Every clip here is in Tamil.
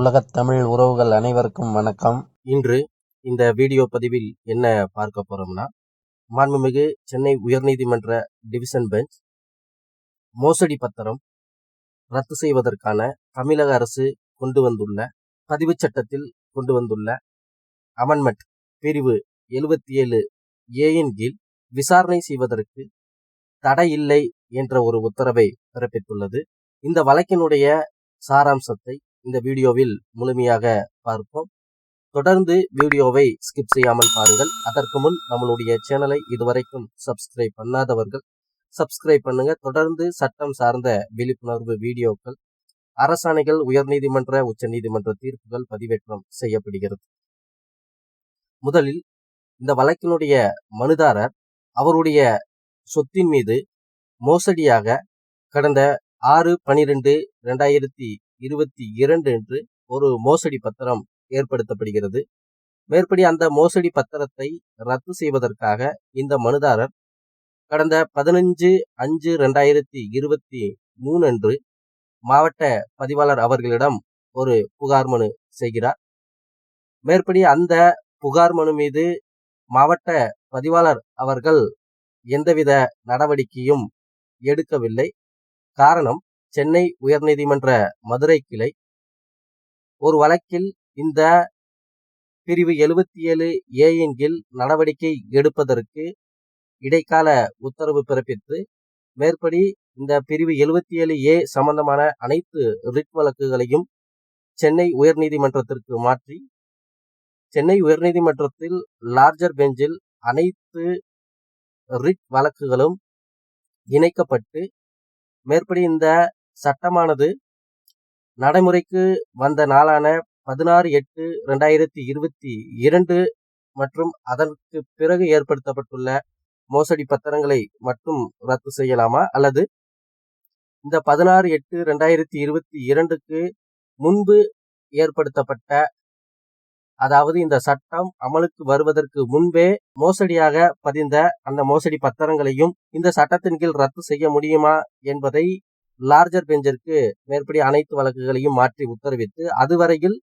உலகத் தமிழ் உறவுகள் அனைவருக்கும் வணக்கம். இன்று இந்த வீடியோ பதிவில் என்ன பார்க்க போறோம்னா மாண்புமிகு சென்னை உயர்நீதிமன்ற டிவிஷன் பெஞ்ச் மோசடி பத்திரம் ரத்து செய்வதற்கான தமிழக அரசு கொண்டு வந்துள்ள பதிவுச் சட்டத்தில் கொண்டு வந்துள்ள அமெண்ட்மெண்ட் பிரிவு எழுபத்தி ஏழு ஏயின் கீழ் விசாரணை செய்வதற்கு தடை இல்லை என்ற ஒரு உத்தரவை பிறப்பித்துள்ளது. இந்த வழக்கினுடைய சாராம்சத்தை இந்த வீடியோவில் முழுமையாக பார்ப்போம். தொடர்ந்து வீடியோவை ஸ்கிப் செய்யாமல் பாருங்கள். அதற்கு முன் நம்மளுடைய சேனலை இதுவரைக்கும் சப்ஸ்கிரைப் பண்ணாதவர்கள் சப்ஸ்கிரைப் பண்ணுங்க. தொடர்ந்து சட்டம் சார்ந்த விழிப்புணர்வு வீடியோக்கள் அரசாணைகள் உயர்நீதிமன்ற உச்சநீதிமன்ற தீர்ப்புகள் பதிவேற்றம் செய்யப்படுகிறது. முதலில் இந்த வழக்கினுடைய மனுதாரர் அவருடைய சொத்தின் மீது மோசடியாக கடந்த ஆறு பனிரெண்டு ரெண்டாயிரத்தி இருபத்தி இரண்டு என்று ஒரு மோசடி பத்திரம் ஏற்படுத்தப்படுகிறது. மேற்படி அந்த மோசடி பத்திரத்தை ரத்து செய்வதற்காக இந்த மனுதாரர் கடந்த பதினஞ்சு அஞ்சு ரெண்டாயிரத்தி இருபத்தி மூணு அன்று மாவட்ட பதிவாளர் அவர்களிடம் ஒரு புகார் மனு செய்கிறார். மேற்படி அந்த புகார் மனு மீது மாவட்ட பதிவாளர் அவர்கள் எந்தவித நடவடிக்கையும் எடுக்கவில்லை. காரணம் சென்னை உயர்நீதிமன்ற மதுரை கிளை. ஒரு வழக்கில் இந்த பிரிவு எழுபத்தி ஏழு ஏயின் கீழ் நடவடிக்கை எடுப்பதற்கு இடைக்கால உத்தரவு பிறப்பித்து மேற்படி இந்த பிரிவு எழுபத்தி ஏழு ஏ சம்பந்தமான அனைத்து ரிட் வழக்குகளையும் சென்னை உயர்நீதிமன்றத்திற்கு மாற்றி சென்னை உயர்நீதிமன்றத்தில் லார்ஜர் பெஞ்சில் அனைத்து ரிட் வழக்குகளும் இணைக்கப்பட்டு மேற்படி இந்த சட்டமானது நடைமுறைக்கு வந்த நாளான பதினாறு எட்டு ரெண்டாயிரத்தி இருபத்தி இரண்டு மற்றும் அதற்கு பிறகு ஏற்படுத்தப்பட்டுள்ள மோசடி பத்திரங்களை மட்டும் ரத்து செய்யலாமா? அல்லது இந்த பதினாறு எட்டு ரெண்டாயிரத்தி இருபத்தி இரண்டுக்கு முன்பு ஏற்படுத்தப்பட்ட அதாவது இந்த சட்டம் அமலுக்கு வருவதற்கு முன்பே மோசடியாக பதிந்த அந்த மோசடி பத்திரங்களையும் இந்த சட்டத்தின் கீழ் ரத்து செய்ய முடியுமா என்பதை லார்ஜர் பெஞ்சிற்கு மேற்படி அனைத்து வழக்குகளையும் மாற்றி உத்தரவிட்டு அதுவரையில்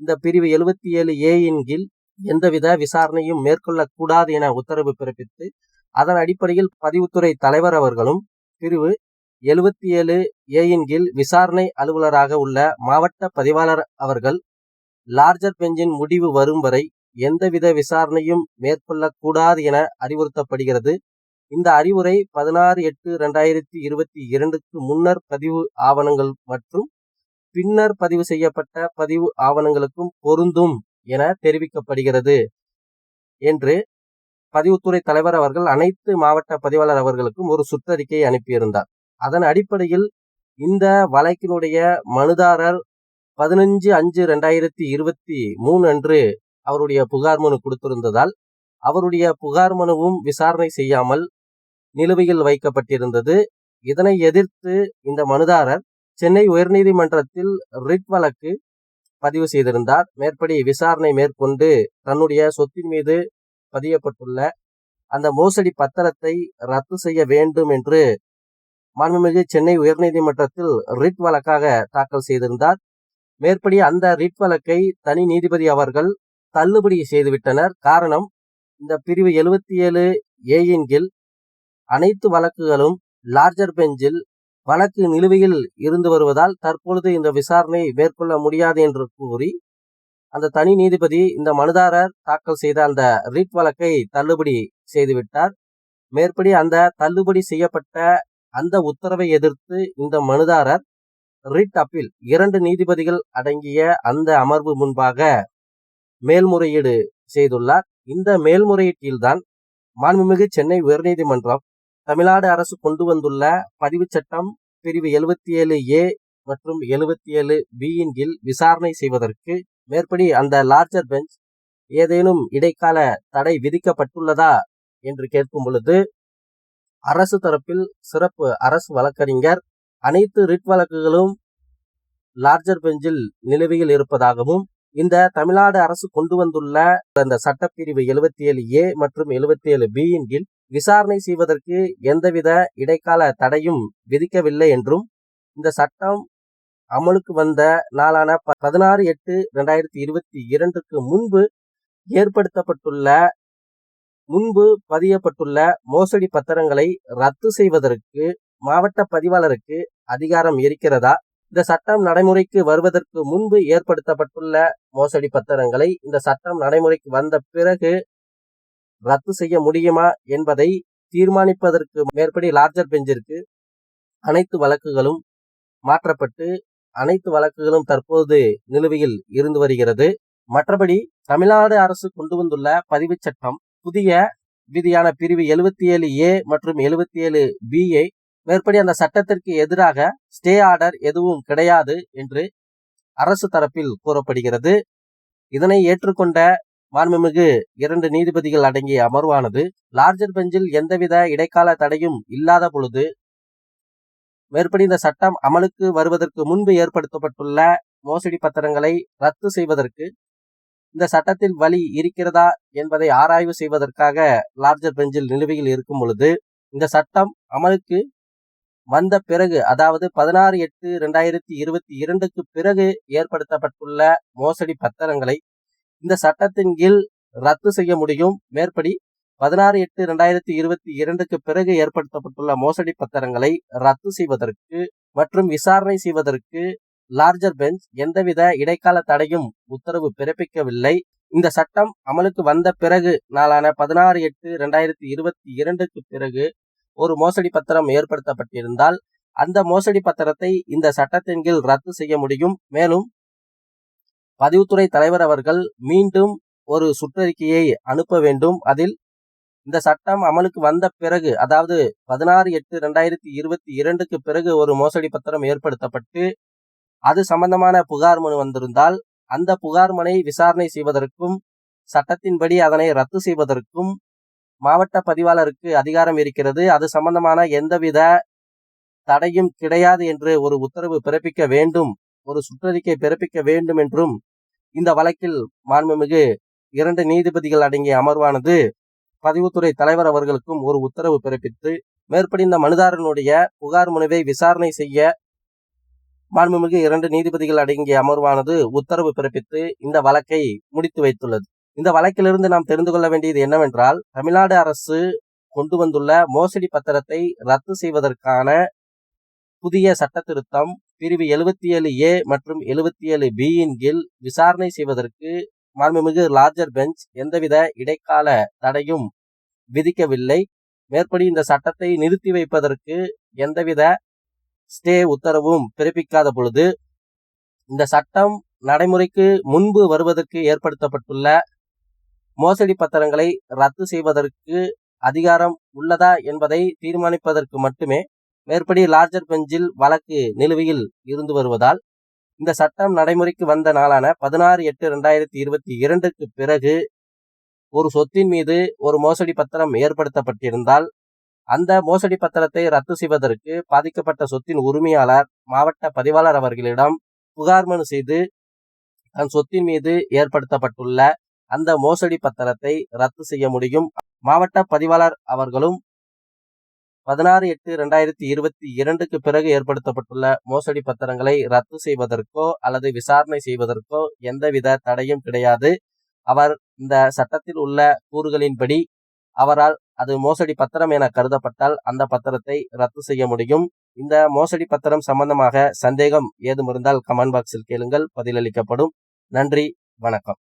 இந்த பிரிவு எழுபத்தி ஏழு ஏயின் கீழ் எந்தவித விசாரணையும் மேற்கொள்ளக்கூடாது என உத்தரவு பிறப்பித்து அதன் அடிப்படையில் பதிவுத்துறை தலைவர் அவர்களும் பிரிவு எழுபத்தி ஏழு ஏயின் கீழ் விசாரணை அலுவலராக உள்ள மாவட்ட பதிவாளர் அவர்கள் லார்ஜர் பெஞ்சின் முடிவு வரும் வரை எந்தவித விசாரணையும் மேற்கொள்ளக்கூடாது என அறிவுறுத்தப்படுகிறது. இந்த அறிவுரை பதினாறு எட்டு ரெண்டாயிரத்தி இருபத்தி இரண்டுக்கு முன்னர் பதிவு ஆவணங்கள் மற்றும் பின்னர் பதிவு செய்யப்பட்ட பதிவு ஆவணங்களுக்கும் பொருந்தும் என தெரிவிக்கப்படுகிறது என்று பதிவுத்துறை தலைவர் அவர்கள் அனைத்து மாவட்ட பதிவாளர் அவர்களுக்கும் ஒரு சுற்றறிக்கை அனுப்பியிருந்தார். அதன் அடிப்படையில் இந்த வழக்கினுடைய மனுதாரர் பதினஞ்சு அஞ்சு ரெண்டாயிரத்தி இருபத்தி மூணு அன்று அவருடைய புகார் மனு கொடுத்திருந்ததால் அவருடைய புகார் மனுவும் விசாரணை செய்யாமல் நிலுவையில் வைக்கப்பட்டிருந்தது. இதனை எதிர்த்து இந்த மனுதாரர் சென்னை உயர்நீதிமன்றத்தில் ரிட் வழக்கு பதிவு செய்திருந்தார். மேற்படி விசாரணை மேற்கொண்டு தன்னுடைய சொத்தின் மீது பதியப்பட்டுள்ள அந்த மோசடி பத்திரத்தை ரத்து செய்ய வேண்டும் என்று மாண்புமிகு சென்னை உயர்நீதிமன்றத்தில் ரிட் வழக்காக தாக்கல் செய்திருந்தார். மேற்படி அந்த ரிட் வழக்கை தனி நீதிபதி அவர்கள் தள்ளுபடி செய்துவிட்டனர். காரணம் இந்த பிரிவு எழுபத்தி ஏழு ஏயின் கீழ் அனைத்து வழக்குகளும் லார்ஜர் பெஞ்சில் வழக்கு நிலுவையில் இருந்து வருவதால் தற்பொழுது இந்த விசாரணை மேற்கொள்ள முடியாது என்று கூறி அந்த தனி நீதிபதி இந்த மனுதாரர் தாக்கல் செய்த அந்த ரிட் வழக்கை தள்ளுபடி செய்துவிட்டார். மேற்படி அந்த தள்ளுபடி செய்யப்பட்ட அந்த உத்தரவை எதிர்த்து இந்த மனுதாரர் ரிட் அப்பீல் இரண்டு நீதிபதிகள் அடங்கிய அந்த அமர்வு முன்பாக மேல்முறையீடு செய்துள்ளார். இந்த மேல்முறையீட்டில்தான் மாண்புமிகு சென்னை உயர்நீதிமன்றம் தமிழ்நாடு அரசு கொண்டு வந்துள்ள பதிவுச் சட்டம் பிரிவு எழுபத்தி ஏழு ஏ மற்றும் எழுபத்தி ஏழு பியின் கீழ் விசாரணை செய்வதற்கு மேற்படி அந்த லார்ஜர் பெஞ்ச் ஏதேனும் இடைக்கால தடை விதிக்கப்பட்டுள்ளதா என்று கேட்கும் பொழுது அரசு தரப்பில் சிறப்பு அரசு வழக்கறிஞர் அனைத்து ரிட் வழக்குகளும் லார்ஜர் பெஞ்சில் நிலுவையில் இருப்பதாகவும் இந்த தமிழ்நாடு அரசு கொண்டு வந்துள்ள அந்த சட்டப்பிரிவு எழுபத்தி ஏழு ஏ மற்றும் எழுபத்தி ஏழு பியின் கீழ் விசாரணை செய்வதற்கு எந்தவித இடைக்கால தடையும் விதிக்கவில்லை என்றும் இந்த சட்டம் அமலுக்கு வந்த நாளான ப- பதினாறு எட்டு ரெண்டாயிரத்தி இருபத்தி இரண்டுக்கு முன்பு ஏற்படுத்தப்பட்டுள்ள முன்பு பதியப்பட்டுள்ள மோசடி பத்திரங்களை ரத்து செய்வதற்கு மாவட்ட பதிவாளருக்கு அதிகாரம் இருக்கிறதா? இந்த சட்டம் நடைமுறைக்கு வருவதற்கு முன்பு ஏற்படுத்தப்பட்டுள்ள மோசடி பத்திரங்களை இந்த சட்டம் நடைமுறைக்கு வந்த பிறகு ரத்து செய்ய முடியுமா என்பதை தீர்மானிப்பதற்கு மேற்படி லார்ஜர் பெஞ்சிற்கு அனைத்து வழக்குகளும் மாற்றப்பட்டு அனைத்து வழக்குகளும் தற்போது நிலுவையில் இருந்து வருகிறது. மற்றபடி தமிழ்நாடு அரசு கொண்டு வந்துள்ள பதிவுச் சட்டம் புதிய விதியான பிரிவு எழுபத்தி ஏழு ஏ மற்றும் எழுபத்தி ஏழு பிஐ மேற்படி அந்த சட்டத்திற்கு எதிராக ஸ்டே ஆர்டர் எதுவும் கிடையாது என்று அரசு தரப்பில் கூறப்படுகிறது. இதனை ஏற்றுக்கொண்ட மாண்புமிகு இரண்டு நீதிபதிகள் அடங்கிய அமர்வானது லார்ஜர் பெஞ்சில் எந்தவித இடைக்கால தடையும் இல்லாத பொழுது மேற்படி இந்த சட்டம் அமலுக்கு வருவதற்கு முன்பு ஏற்படுத்தப்பட்டுள்ள மோசடி பத்திரங்களை ரத்து செய்வதற்கு இந்த சட்டத்தில் வழி இருக்கிறதா என்பதை ஆராய்வு செய்வதற்காக லார்ஜர் பெஞ்சில் நிலுவையில் இருக்கும் பொழுது இந்த சட்டம் அமலுக்கு வந்த பிறகு அதாவது பதினாறு எட்டு ரெண்டாயிரத்தி இருபத்தி இரண்டுக்கு பிறகு ஏற்படுத்தப்பட்டுள்ள மோசடி பத்திரங்களை இந்த சட்டத்தின் கீழ் ரத்து செய்ய முடியும். மேற்படி பதினாறு எட்டு ரெண்டாயிரத்தி இருபத்தி இரண்டுக்கு பிறகு ஏற்படுத்தப்பட்டுள்ள மோசடி பத்திரங்களை ரத்து செய்வதற்கு மற்றும் விசாரணை செய்வதற்கு லார்ஜர் பெஞ்ச் எந்தவித இடைக்கால தடையும் உத்தரவு பிறப்பிக்கவில்லை. இந்த சட்டம் அமலுக்கு வந்த பிறகு நாளான பதினாறு எட்டு ரெண்டாயிரத்தி இருபத்தி இரண்டுக்கு பிறகு ஒரு மோசடி பத்திரம் ஏற்படுத்தப்பட்டிருந்தால் அந்த மோசடி பத்திரத்தை இந்த சட்டத்தின் கீழ் ரத்து செய்ய முடியும். மேலும் பதிவுத்துறை தலைவர் அவர்கள் மீண்டும் ஒரு சுற்றறிக்கையை அனுப்ப வேண்டும். அதில் இந்த சட்டம் அமலுக்கு வந்த பிறகு அதாவது பதினாறு எட்டு ரெண்டாயிரத்தி இருபத்தி இரண்டுக்கு பிறகு ஒரு மோசடி பத்திரம் ஏற்படுத்தப்பட்டு அது சம்பந்தமான புகார் மனு வந்திருந்தால் அந்த புகார் மனை விசாரணை செய்வதற்கும் சட்டத்தின்படி அதனை ரத்து செய்வதற்கும் மாவட்ட பதிவாளருக்கு அதிகாரம் இருக்கிறது. அது சம்பந்தமான எந்தவித தடையும் கிடையாது என்று ஒரு உத்தரவு பிறப்பிக்க வேண்டும். ஒரு சுற்றறிக்கை பிறப்பிக்க வேண்டும் என்றும் இந்த வழக்கில் மாண்புமிகு இரண்டு நீதிபதிகள் அடங்கிய அமர்வானது பதிவுத்துறை தலைவர் அவர்களுக்கும் ஒரு உத்தரவு பிறப்பித்து மேற்படி இந்த மனுதாரனுடைய புகார் மனுவை விசாரணை செய்ய மாண்புமிகு இரண்டு நீதிபதிகள் அடங்கிய அமர்வானது உத்தரவு பிறப்பித்து இந்த வழக்கை முடித்து வைத்துள்ளது. இந்த வழக்கிலிருந்து நாம் தெரிந்து கொள்ள வேண்டியது என்னவென்றால் தமிழ்நாடு அரசு கொண்டு வந்துள்ள மோசடி பத்திரத்தை ரத்து செய்வதற்கான புதிய சட்ட திருத்தம் பிரிவு எழுபத்தி ஏழு ஏ மற்றும் எழுபத்தி ஏழு பியின் கீழ் விசாரணை செய்வதற்கு மாண்புமிகு லார்ஜர் பெஞ்ச் எந்தவித இடைக்கால தடையும் விதிக்கவில்லை. மேற்படி இந்த சட்டத்தை நிறுத்தி வைப்பதற்கு எந்தவித ஸ்டே உத்தரவும் பிறப்பிக்காத பொழுது இந்த சட்டம் நடைமுறைக்கு முன்பு வருவதற்கு ஏற்படுத்தப்பட்டுள்ள மோசடி பத்திரங்களை ரத்து செய்வதற்கு அதிகாரம் உள்ளதா என்பதை தீர்மானிப்பதற்கு மட்டுமே மேற்படி லார்ஜர் பெஞ்சில் வழக்கு நிலுவையில் இருந்து வருவதால் இந்த சட்டம் நடைமுறைக்கு வந்த நாளான பதினாறு எட்டு ரெண்டாயிரத்தி இருபத்தி இரண்டுக்கு பிறகு ஒரு சொத்தின் மீது ஒரு மோசடி பத்திரம் ஏற்படுத்தப்பட்டிருந்தால் அந்த மோசடி பத்திரத்தை ரத்து செய்வதற்கு பாதிக்கப்பட்ட சொத்தின் உரிமையாளர் மாவட்ட பதிவாளர் அவர்களிடம் புகார் மனு செய்து தன் சொத்தின் மீது ஏற்படுத்தப்பட்டுள்ள அந்த மோசடி பத்திரத்தை ரத்து செய்ய முடியும். மாவட்ட பதிவாளர் அவர்களும் பதினாறு எட்டு ரெண்டாயிரத்தி இருபத்தி இரண்டுக்கு பிறகு ஏற்படுத்தப்பட்டுள்ள மோசடி பத்திரங்களை ரத்து செய்வதற்கோ அல்லது விசாரணை செய்வதற்கோ எந்தவித தடையும் கிடையாது. அவர் இந்த சட்டத்தில் உள்ள கூறுகளின்படி அவரால் அது மோசடி பத்திரம் என கருதப்பட்டால் அந்த பத்திரத்தை ரத்து செய்ய முடியும். இந்த மோசடி பத்திரம் சம்பந்தமாக சந்தேகம் ஏதும் இருந்தால் கமெண்ட் பாக்ஸில் கேளுங்கள். பதிலளிக்கப்படும். நன்றி. வணக்கம்.